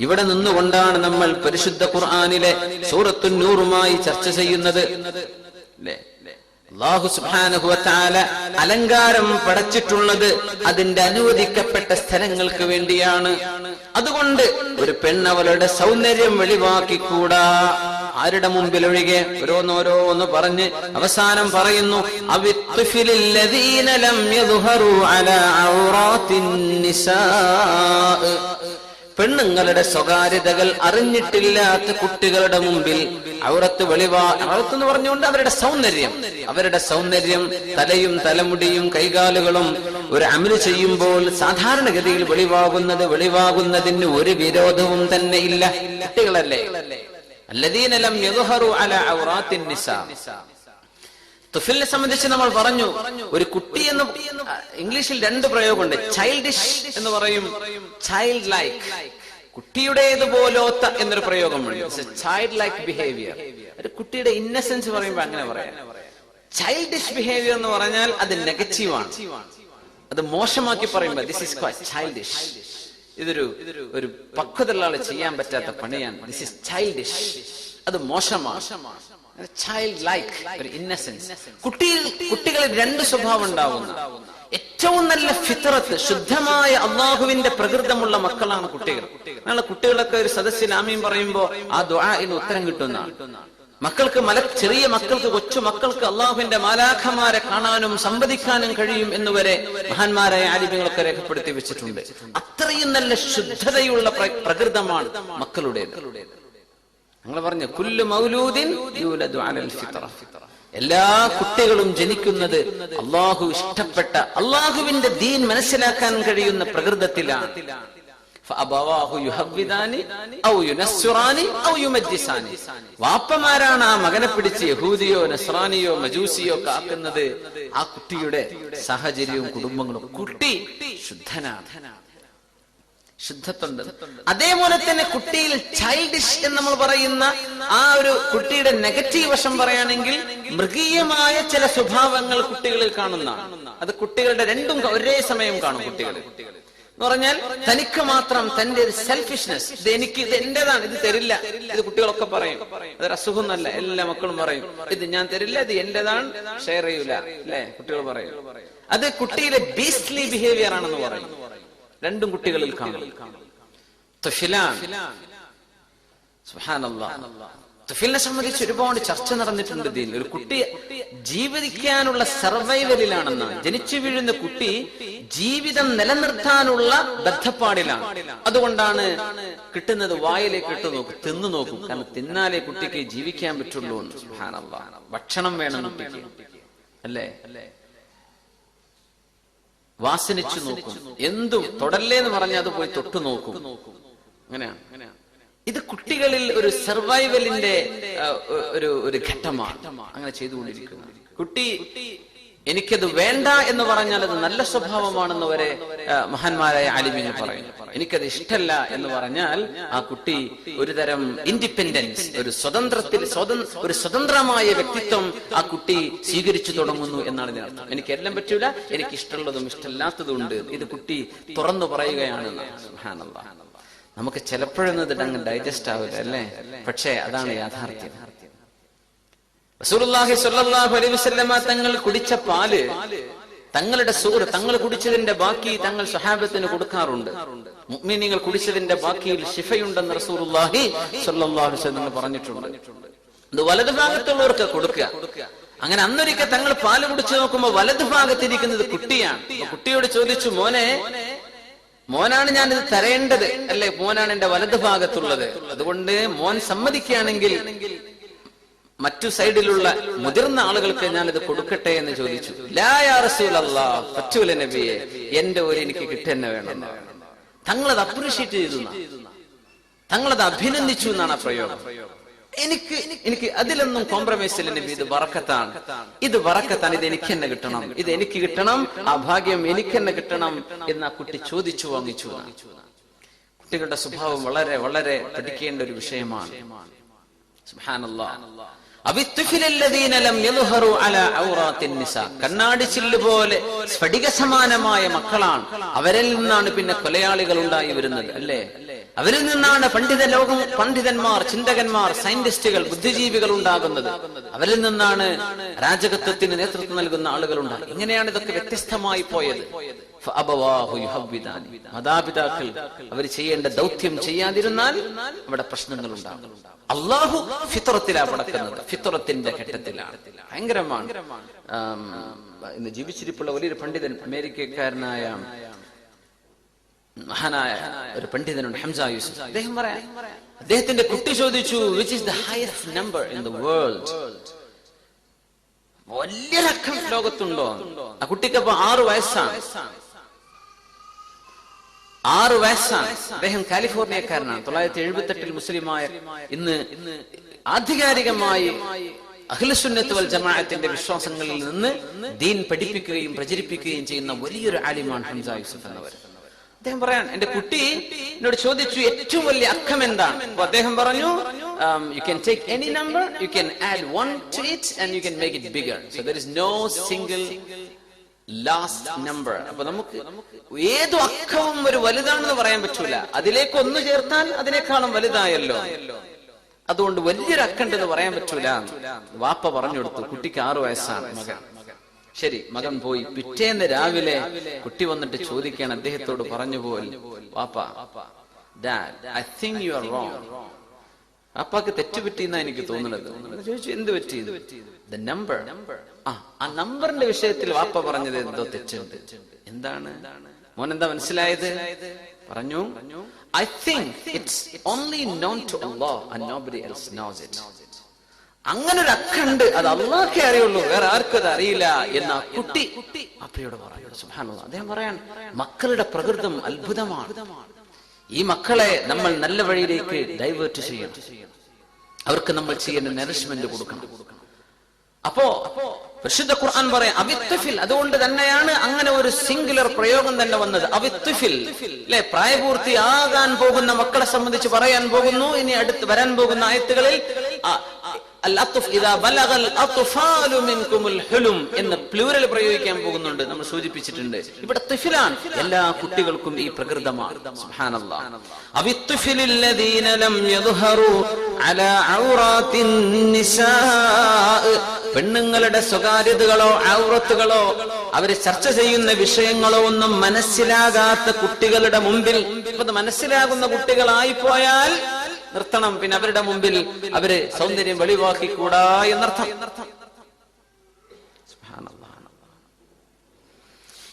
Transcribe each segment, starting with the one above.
ഇവിടെ നിന്നുകൊണ്ടാണ് നമ്മൾ പരിശുദ്ധ ഖുർആാനിലെ സൂറത്തു നൂറുമായി ചർച്ച ചെയ്യുന്നത്. അലങ്കാരം പടച്ചിട്ടുള്ളത് അതിന്റെ അനുവദിക്കപ്പെട്ട സ്ഥലങ്ങൾക്ക് വേണ്ടിയാണ്. അതുകൊണ്ട് ഒരു പെണ്ണവളുടെ സൗന്ദര്യം വെളിവാക്കിക്കൂടാ. ആരുടെ മുമ്പിൽ ഒഴികെ ഓരോന്നോരോന്ന് പറഞ്ഞ് അവസാനം പറയുന്നു അവിത്തുഫിലില്ലദീനലം യദ്ഹറു അലാ ഔറാത്തിൻ നിസാ. പെണ്ണുങ്ങളുടെ സ്വകാര്യതകൾ അറിഞ്ഞിട്ടില്ലാത്ത കുട്ടികളുടെ മുമ്പിൽ ഔറത്ത് വെളിവാ ഔറത്ത് എന്ന് പറഞ്ഞുകൊണ്ട് അവരുടെ സൗന്ദര്യം. അവരുടെ സൗന്ദര്യം തലയും തലമുടിയും കൈകാലുകളും ഒരു അമൽ ചെയ്യുമ്പോൾ സാധാരണഗതിയിൽ വെളിവാകുന്നത് വെളിവാകുന്നതിന് ഒരു വിരോധവും തന്നെ ഇല്ല. കുട്ടികളല്ലേ? അല്ലദീനലം അല ഔറാത്തിൻ നിസാ. തുഫിലിനെ സംബന്ധിച്ച് നമ്മൾ പറഞ്ഞു ഒരു കുട്ടി എന്ന് ഇംഗ്ലീഷിൽ രണ്ട് പ്രയോഗമുണ്ട്. ചൈൽഡിഷ് എന്ന് പറയും ചൈൽഡ് ലൈക്ക് കുട്ടിയുടേതുപോലോത്ത എന്നൊരു പ്രയോഗമുണ്ട്. ചൈൽഡ് ലൈക്ക് ബിഹേവിയർ ഒരു കുട്ടിയുടെ ഇന്നസെൻസ് പറയുമ്പോൾ അങ്ങനെ പറയാം. ചൈൽഡിഷ് ബിഹേവിയർ എന്ന് പറഞ്ഞാൽ അത് നെഗറ്റീവാണ് അത് മോശമാക്കി പറയുമ്പോൾ ദിസ് ഇസ് ചൈൽഡിഷ് ഇതൊരു ഒരു പക്വതയുള്ള ആൾ ചെയ്യാൻ പറ്റാത്ത പണിയാണ്. ദിസ് ഇസ് ചൈൽഡിഷ് അത് മോശമാണ്. ചൈൽഡ് ലൈക്ക് ഒരു ഇന്നസെൻസ് കുട്ടിയിൽ കുട്ടികളിൽ രണ്ട് സ്വഭാവം ഉണ്ടാവുന്നു ഏറ്റവും നല്ല ഫിത്രത്ത് ശുദ്ധമായ അള്ളാഹുവിന്റെ പ്രകൃതമുള്ള മക്കളാണ് കുട്ടികൾ. നാളെ കുട്ടികളൊക്കെ ഒരു സദസ്സിൽ ആമീൻ പറയുമ്പോ ആ ദ്വാഇന് ഉത്തരം കിട്ടുന്നതാണ്. മക്കൾക്ക് മല ചെറിയ മക്കൾക്ക് കൊച്ചു മക്കൾക്ക് അള്ളാഹുവിന്റെ മാലാഖമാരെ കാണാനും സംവദിക്കാനും കഴിയും എന്നുവരെ മഹാന്മാരായ ആലിമ്യങ്ങളൊക്കെ രേഖപ്പെടുത്തി വെച്ചിട്ടുണ്ട്. അത്രയും നല്ല ശുദ്ധതയുള്ള പ്രകൃതമാണ് മക്കളുടേത്. ഞങ്ങൾ പറഞ്ഞു കുല്ലു മൗലൂദിൻ എല്ലാ കുട്ടികളും ജനിക്കുന്നത് അള്ളാഹു ഇഷ്ടപ്പെട്ട അള്ളാഹുവിന്റെ ദീൻ മനസ്സിലാക്കാൻ കഴിയുന്ന പ്രകൃതത്തിലാണ്. വാപ്പമാരാണ് ആ മകനെ പിടിച്ച് യഹൂദിയോ നസ്രാനിയോ മജൂസിയോ കാക്കുന്നത് ആ കുട്ടിയുടെ സാഹചര്യവും കുടുംബങ്ങളും. കുട്ടി ശുദ്ധനാണ്. ശുദ്ധത്വണ്ട് അതേപോലെ തന്നെ കുട്ടിയിൽ ചൈൽഡിഷ് എന്ന് നമ്മൾ പറയുന്ന ആ ഒരു കുട്ടിയുടെ നെഗറ്റീവ് വശം പറയുകയാണെങ്കിൽ മൃഗീയമായ ചില സ്വഭാവങ്ങൾ കുട്ടികളിൽ കാണുന്ന അത് കുട്ടികളുടെ രണ്ടും ഒരേ സമയം കാണും കുട്ടികൾ. എന്ന് പറഞ്ഞാൽ തനിക്ക് മാത്രം തന്റെ ഒരു സെൽഫിഷ്നെസ് ഇത് എനിക്ക് ഇത് എന്റേതാണ് ഇത് തരില്ല ഇത് കുട്ടികളൊക്കെ പറയും. അതൊരു അസുഖമൊന്നല്ല എല്ലാ മക്കളും പറയും ഇത് ഞാൻ തരില്ല ഇത് എന്റേതാണ് ഷെയർ ചെയ്യൂല അല്ലെ? കുട്ടികൾ പറയും. അത് കുട്ടിയിലെ ബീസ്ലി ബിഹേവിയർ ആണെന്ന് പറയും. രണ്ടും കുട്ടികളിൽ കാണും. തുഫിലിനെ സംബന്ധിച്ച് ഒരുപാട് ചർച്ച നടന്നിട്ടുണ്ട് ഇതിൽ ഒരു കുട്ടി ജീവിക്കാനുള്ള സർവൈവലിലാണെന്ന് ജനിച്ചു വീഴുന്ന കുട്ടി ജീവിതം നിലനിർത്താനുള്ള ബദ്ധപ്പാടിലാണ്. അതുകൊണ്ടാണ് കിട്ടുന്നത് വായിലേക്ക് ഇട്ട് നോക്കും തിന്നു നോക്കും. കാരണം തിന്നാലേ കുട്ടിക്ക് ജീവിക്കാൻ പറ്റുള്ളൂ. ഭക്ഷണം വേണം കുട്ടിക്ക്. അല്ലേ? വാസനിച്ചു നോക്കും. എന്തും തൊടല്ലേ എന്ന് പറഞ്ഞാൽ അത് പോയി തൊട്ടു നോക്കും. അങ്ങനെയാണ് ഇത് കുട്ടികളിൽ ഒരു സർവൈവലിന്റെ ഒരു ഒരു ഘട്ടമാണ്. അങ്ങനെ ചെയ്തുകൊണ്ടിരിക്കുന്നു. കുട്ടി എനിക്കത് വേണ്ട എന്ന് പറഞ്ഞാൽ അത് നല്ല സ്വഭാവമാണെന്ന് വരെ മഹാന്മാരായ അലിമിന് പറയുന്നു. എനിക്കത് ഇഷ്ടല്ല എന്ന് പറഞ്ഞാൽ ആ കുട്ടി ഒരു തരം ഇൻഡിപെൻഡൻസ് ഒരു സ്വതന്ത്രത്തിൽ ഒരു സ്വതന്ത്രമായ വ്യക്തിത്വം ആ കുട്ടി സ്വീകരിച്ചു തുടങ്ങുന്നു എന്നാണ് ഇതിനർത്ഥം എനിക്ക് എല്ലാം പറ്റൂല എനിക്ക് ഇഷ്ടമുള്ളതും ഇഷ്ടമില്ലാത്തതും ഉണ്ട് ഇത് കുട്ടി തുറന്നു പറയുകയാണ്. നമുക്ക് ചിലപ്പോഴൊന്നും ഇതിടങ്ങ് ഡൈജസ്റ്റ് ആവില്ല അല്ലേ? പക്ഷേ അതാണ് യാഥാർത്ഥ്യം. തങ്ങൾ കുടിച്ച പാൽ തങ്ങളുടെ സൂറ് തങ്ങൾ കുടിച്ചതിന്റെ ബാക്കി തങ്ങൾ സഹാബത്തിന് കൊടുക്കാറുണ്ട്. മുഅ്മിനീങ്ങൾ കുടിച്ചതിന്റെ ബാക്കിയിൽ ശിഫയുണ്ടെന്ന് അലൈഹി വസല്ലം പറഞ്ഞിട്ടുണ്ട്. ഇത് വലതു ഭാഗത്തുള്ളവർക്ക് കൊടുക്കുക. അങ്ങനെ അന്നൊരിക്കൽ തങ്ങൾ പാൽ കുടിച്ചു നോക്കുമ്പോൾ വലതു ഭാഗത്തിരിക്കുന്നത് കുട്ടിയാണ്. കുട്ടിയോട് ചോദിച്ചു മോനെ മോനാണ് ഞാൻ ഇത് തരേണ്ടത്. അല്ലെ മോനാണ് എന്റെ വലതു ഭാഗത്തുള്ളത്. അതുകൊണ്ട് മോൻ സമ്മതിക്കുകയാണെങ്കിൽ മറ്റു സൈഡിലുള്ള മുതിർന്ന ആളുകൾക്ക് ഞാൻ ഇത് കൊടുക്കട്ടെ എന്ന് ചോദിച്ചു. നബിയെ എന്റെ ഒരു എനിക്ക് കിട്ടുന്ന വേണം. തങ്ങളത് അപ്രീഷിയേറ്റ് ചെയ്തു. തങ്ങളത് അഭിനന്ദിച്ചു എന്നാണ് ആ പ്രയോഗം. എനിക്ക് എനിക്ക് അതിലൊന്നും കോംപ്രമൈസ് ഇല്ല നബി ഇത് വറക്കത്താണ്. ഇത് വറക്കത്താണ് ഇത് എനിക്ക് തന്നെ കിട്ടണം. ഇത് എനിക്ക് കിട്ടണം ആ ഭാഗ്യം എനിക്ക് തന്നെ കിട്ടണം എന്ന് ആ കുട്ടി ചോദിച്ചു വാങ്ങിച്ചു കുട്ടികളുടെ സ്വഭാവം വളരെ വളരെ പഠിക്കേണ്ട ഒരു വിഷയമാണ്. സുബ്ഹാനല്ലാഹ്. കണ്ണാടി ചില്ല് പോലെ സ്ഫടിക സമാനമായ മക്കളാണ്. അവരിൽ നിന്നാണ് പിന്നെ കൊലയാളികൾ ഉണ്ടായി വരുന്നത് അല്ലേ? അവരിൽ നിന്നാണ് പണ്ഡിത ലോകം പണ്ഡിതന്മാർ ചിന്തകന്മാർ സയന്റിസ്റ്റുകൾ ബുദ്ധിജീവികൾ ഉണ്ടാകുന്നത്. അവരിൽ നിന്നാണ് രാജകത്വത്തിന് നേതൃത്വം നൽകുന്ന ആളുകൾ ഉണ്ടാകുന്നത് ഇങ്ങനെയാണ് ഇതൊക്കെ വ്യത്യസ്തമായി പോയത്. മാതാപിതാക്കൾ അവർ ചെയ്യേണ്ട ദൗത്യം ചെയ്യാതിരുന്നാൽ അവിടെ പ്രശ്നങ്ങൾ ഉണ്ടാകും. അള്ളാഹു ഫിത്രത്തിലാണ് പടക്കുന്നത് ഫിത്രത്തിന്റെ ഘട്ടത്തിലാണ്. ഭയങ്കരമാണ്. ഇന്ന് ജീവിച്ചിരിപ്പുള്ള വലിയൊരു പണ്ഡിതൻ അമേരിക്കക്കാരനായ മഹാനായ ഒരു പണ്ഡിതനുണ്ട് ഹംസ യൂസഫ്. അദ്ദേഹം പറയാം അദ്ദേഹത്തിന്റെ കുട്ടി ചോദിച്ചു which is the highest number in the world വലിയൊരക്കം ലോകത്തുണ്ടോ? ആ കുട്ടിക്ക് അപ്പൊ ആറു വയസ്സാണ്. ആറ് വയസ്സാണ്. അദ്ദേഹം കാലിഫോർണിയക്കാരനാണ്. തൊള്ളായിരത്തി എഴുപത്തി എട്ടിൽ മുസ്ലിമായ ഇന്ന് ആധികാരികമായി അഖിലസുന്നത്ത് വൽ ജമാഅത്തിന്റെ വിശ്വാസങ്ങളിൽ നിന്ന് ദീൻ പഠിപ്പിക്കുകയും പ്രചരിപ്പിക്കുകയും ചെയ്യുന്ന വലിയൊരു ആലിമാണ് ഹംസ യൂസഫ് എന്നവർ. അദ്ദേഹം പറയാൻ എന്റെ കുട്ടി എന്നോട് ചോദിച്ചു ഏറ്റവും വലിയ അക്കം എന്താണ്? അപ്പൊ അദ്ദേഹം പറഞ്ഞു you can take any number you can add one to it and you can make it bigger so there is no single last number അപ്പൊ നമുക്ക് ഏതു അക്കവും ഒരു വലുതാണെന്ന് പറയാൻ പറ്റൂല. അതിലേക്ക് ഒന്ന് ചേർത്താൽ അതിനേക്കാളും വലുതായല്ലോ. അതുകൊണ്ട് വലിയൊരു അക്കണ്ടെന്ന് പറയാൻ പറ്റൂല. വാപ്പ പറഞ്ഞു കൊടുത്തു കുട്ടിക്ക് ആറു വയസ്സാണ് മകൻ. ശരി മകൻ പോയി. പിറ്റേന്ന് രാവിലെ കുട്ടി വന്നിട്ട് ചോദിക്കാൻ അദ്ദേഹത്തോട് പറഞ്ഞു പോൽ വാപ്പ ഡാഡ് ഐ തിങ്ക് യു അപ്പാക്ക് എനിക്ക് തോന്നുന്നത്. ചോദിച്ചു എന്ത് പറ്റി? നമ്പർ ആ ആ നമ്പറിന്റെ വിഷയത്തിൽ വാപ്പ പറഞ്ഞത് എന്തോ തെറ്റുണ്ട്. എന്താണ്? മോൻ എന്താ മനസ്സിലായത്? പറഞ്ഞു I think it's only known to Allah and nobody else knows it അങ്ങനെ ഒരു അക്കുണ്ട് അത് അള്ളാഹ്ക്കേ അറിയുള്ളൂ. വേറെ ആർക്കും അത് അറിയില്ല എന്ന ആ കുട്ടി അപ്പയോട് പറഞ്ഞു അദ്ദേഹം പറയാൻ മക്കളുടെ പ്രകൃതം അത്ഭുതമാണ്. ഈ മക്കളെ നമ്മൾ നല്ല വഴിയിലേക്ക് ഡൈവേർട്ട് ചെയ്യണം. അവർക്ക് നമ്മൾ ചെയ്യേണ്ട നറിഷ്മെന്റ് കൊടുക്കണം. അപ്പോ പരിശുദ്ധ ഖുർആൻ പറയാം അവിത്തുഫിൽ. അതുകൊണ്ട് തന്നെയാണ് അങ്ങനെ ഒരു സിംഗുലർ പ്രയോഗം തന്നെ വന്നത്. അവിത്തുഫിൽ. അല്ലെ പ്രായപൂർത്തിയാകാൻ പോകുന്ന മക്കളെ സംബന്ധിച്ച് പറയാൻ പോകുന്നു. ഇനി അടുത്ത് വരാൻ പോകുന്ന ആയത്തുകളിൽ എന്ന് പ്ലൂരൽ പ്രയോഗിക്കാൻ പോകുന്നുണ്ട്. നമ്മൾ സൂചിപ്പിച്ചിട്ടുണ്ട്. ഇവിടെ തുഫിലാണ്. എല്ലാ കുട്ടികൾക്കും ഈ പ്രകൃതമാണ്. പെണ്ണുങ്ങളുടെ സ്വകാര്യതകളോ ഔറത്തുകളോ അവർ ചർച്ച ചെയ്യുന്ന വിഷയങ്ങളോ ഒന്നും മനസ്സിലാകാത്ത കുട്ടികളുടെ മുമ്പിൽ. മനസ്സിലാകുന്ന കുട്ടികളായി പോയാൽ നിർത്തണം. പിന്നെ അവരുടെ മുമ്പിൽ അവർ സൗന്ദര്യം വെളിവാക്കിക്കൂടാ എന്നർത്ഥം.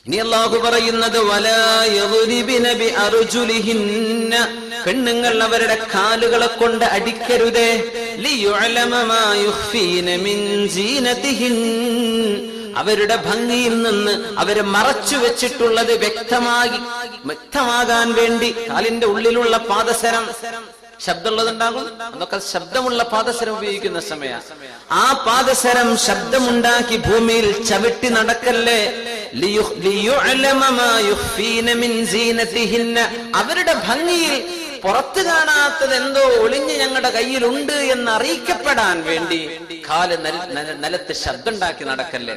ഇനി അള്ളാഹു പറയുന്നത് പെണ്ണുങ്ങൾ അവരുടെ കാലുകളെ കൊണ്ട് അടിക്കരുതേ. അവരുടെ ഭംഗിയിൽ നിന്ന് അവരെ മറച്ചു വെച്ചിട്ടുള്ളത് വ്യക്തമാകി വ്യക്തമാകാൻ വേണ്ടി കാലിന്റെ ഉള്ളിലുള്ള പാദസരം. ശബ്ദമുള്ളതുണ്ടാകും. അതൊക്കെ ശബ്ദമുള്ള പാദസരം ഉപയോഗിക്കുന്ന സമയ. ആ പാദസരം ശബ്ദമുണ്ടാക്കി ഭൂമിയിൽ ചവിട്ടി നടക്കല്ലേ. അവരുടെ ഭംഗിയിൽ പുറത്തു കാണാത്തത് എന്തോ ഒളിഞ്ഞ് ഞങ്ങളുടെ കയ്യിലുണ്ട് എന്ന് അറിയിക്കപ്പെടാൻ വേണ്ടി കാൽ നില- നില- നിലത്ത് ശബ്ദമുണ്ടാക്കി നടക്കല്ലേ?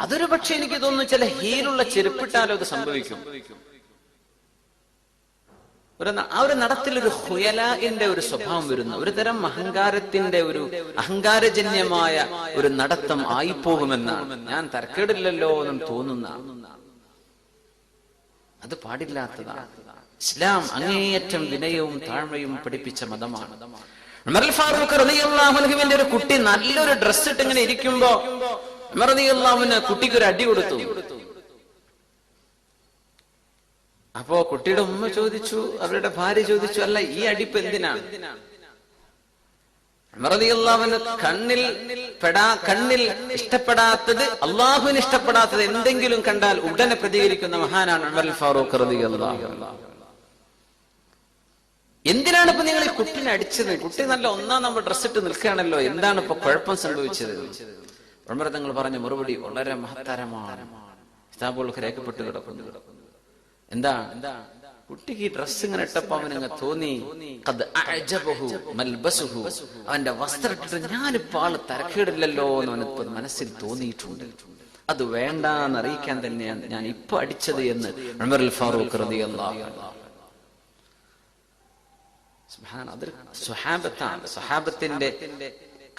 അതൊരു പക്ഷെ എനിക്ക് തോന്നുന്നു ചില ഹീലുള്ള ചെരുപ്പിട്ടാലോ അത് സംഭവിക്കും. ഒരു ആ ഒരു നടത്തിൽ ഒരു ഹുയലാന്റെ ഒരു സ്വഭാവം വരുന്നു. ഒരു തരം അഹങ്കാരത്തിന്റെ ഒരു അഹങ്കാരജന്യമായ ഒരു നടത്തം ആയിപ്പോകുമെന്നാണ്. ഞാൻ തരക്കേടില്ലല്ലോ എന്നും തോന്നുന്ന. അത് പാടില്ലാത്തതാണ്. ഇസ്ലാം അങ്ങേയറ്റം വിനയവും താഴ്മയും പഠിപ്പിച്ച മതമാണ്. ഉമർ ഒരു കുട്ടി നല്ലൊരു ഡ്രസ് ഇട്ട് ഇങ്ങനെ ഇരിക്കുമ്പോ ഉമർ റളിയല്ലാഹുവിന് കുട്ടിക്ക് ഒരു അടി കൊടുത്തു. അപ്പോ കുട്ടിയുടെ ഉമ്മ ചോദിച്ചു അവരുടെ ഭാര്യ ചോദിച്ചു അല്ല ഈ അടിപ്പ് എന്തിനാണ് ഉമറദിയല്ലാഹുവിന് കണ്ണിൽ പെടാ കണ്ണിൽ ഇഷ്ടപ്പെടാത്തത് അള്ളാഹുവിന് ഇഷ്ടപ്പെടാത്തത് എന്തെങ്കിലും കണ്ടാൽ ഉടനെ പ്രതികരിക്കുന്ന മഹാനാണ് ഉമർ ഫാറൂഖ് എന്തിനാണ് ഇപ്പൊ നിങ്ങൾ ഈ കുട്ടിനെ അടിച്ചത്? കുട്ടി നല്ല ഒന്നാം നമ്മൾ ഡ്രസ് ഇട്ട് നിൽക്കുകയാണല്ലോ. എന്താണ് ഇപ്പൊ കുഴപ്പം സംഭവിച്ചത്? ഉമർ തങ്ങൾ പറഞ്ഞ മറുപടി വളരെ മഹത്തരമാണ്. കിതാബുകൾക്ക് രേഖപ്പെട്ട് കിടക്കുന്നു. എന്താ? കുട്ടിക്ക് ഈ ഡ്രസ് ഇങ്ങനെ ഇട്ടപ്പോ അവനങ്ങ് തോന്നി മൽബസുഹു. അവന്റെ വസ്ത്രം ഇട്ടിട്ട് ഞാനിപ്പോ ആൾ തരക്കേടില്ലല്ലോ എന്ന് അവനിപ്പോ മനസ്സിൽ തോന്നിയിട്ടുണ്ട്. അത് വേണ്ട എന്ന് അറിയിക്കാൻ തന്നെയാണ് ഞാൻ ഇപ്പൊ അടിച്ചത് എന്ന് ഉമറുൽ ഫാറൂഖ് സുബ്ഹാന, അതൊരു സ്വഹാബത്താണ്. സ്വഹാബത്തിന്റെ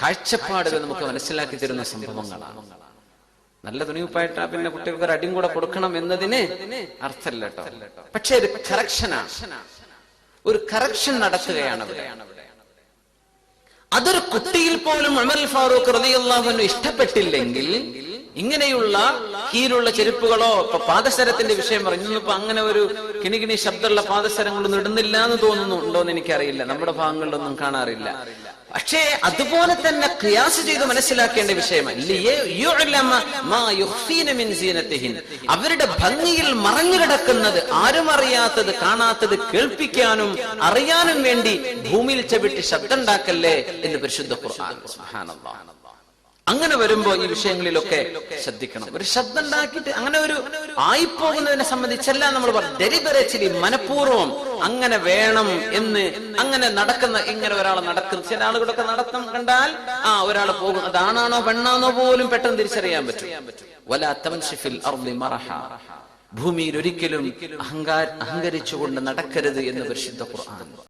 കാഴ്ചപ്പാടുകൾ നമുക്ക് മനസ്സിലാക്കി തരുന്ന സംഭവങ്ങളാണ്. നല്ല തുണിയുപ്പായിട്ട് പിന്നെ കുട്ടികൾക്ക് ഒരു അടിയും കൂടെ കൊടുക്കണം എന്നതിന് അർത്ഥമല്ല കേട്ടോ. പക്ഷെ ഒരു കറക്ഷനാണ് ഒരു കറക്ഷൻ നടക്കുകയാണ് അവിടെ അതൊരു കുട്ടിയിൽ പോലും അമൽ ഫാറൂഖ് റളിയല്ലാഹുവിന് ഇഷ്ടപ്പെട്ടില്ലെങ്കിൽ ഇങ്ങനെയുള്ള കീഴിലുള്ള ചെരുപ്പുകളോ ഇപ്പൊ പാദസരത്തിന്റെ വിഷയം പറഞ്ഞു. ഇപ്പൊ അങ്ങനെ ഒരു കിണികിണി ശബ്ദമുള്ള പാദസരങ്ങളൊന്നും ഇടുന്നില്ല എന്ന് തോന്നുന്നു ഉണ്ടോന്ന് എനിക്കറിയില്ല. നമ്മുടെ ഭാഗങ്ങളിലൊന്നും കാണാറില്ല. പക്ഷേ അതുപോലെ തന്നെ ക്രിയാസ് ചെയ്ത് മനസ്സിലാക്കേണ്ട സീനത്തിഹിൻ. അവരുടെ ഭംഗിയിൽ മറഞ്ഞു കിടക്കുന്നത് ആരും അറിയാത്തത് കാണാത്തത് കേൾപ്പിക്കാനും അറിയാനും വേണ്ടി ഭൂമിയിൽ ചവിട്ടി ശബ്ദം ഉണ്ടാക്കല്ലേ എന്ന് പരിശുദ്ധ ഖുർആൻ സുബ്ഹാനല്ലാഹ്. അങ്ങനെ വരുമ്പോ ഈ വിഷയങ്ങളിലൊക്കെ ശ്രദ്ധിക്കണം ഒരു ശബ്ദം ഉണ്ടാക്കിയിട്ട് അങ്ങനെ ഒരു ആയിപ്പോകുന്നതിനെ സംബന്ധിച്ചല്ല നമ്മൾ ഡെലിബറേറ്റ്ലി മനഃപൂർവം അങ്ങനെ വേണം എന്ന് അങ്ങനെ നടക്കുന്ന ഇങ്ങനെ ഒരാൾ നടക്കുന്ന ചില ആളുകളൊക്കെ നടത്തം കണ്ടാൽ ആ ഒരാൾ പോകും. അതാണാണോ പെണ്ണാണോ പോലും പെട്ടെന്ന് തിരിച്ചറിയാൻ പറ്റും. ഭൂമിയിൽ ഒരിക്കലും അഹങ്കാര അഹങ്കരിച്ചുകൊണ്ട് നടക്കരുത് എന്ന് പരിശുദ്ധ ഖുർആൻ.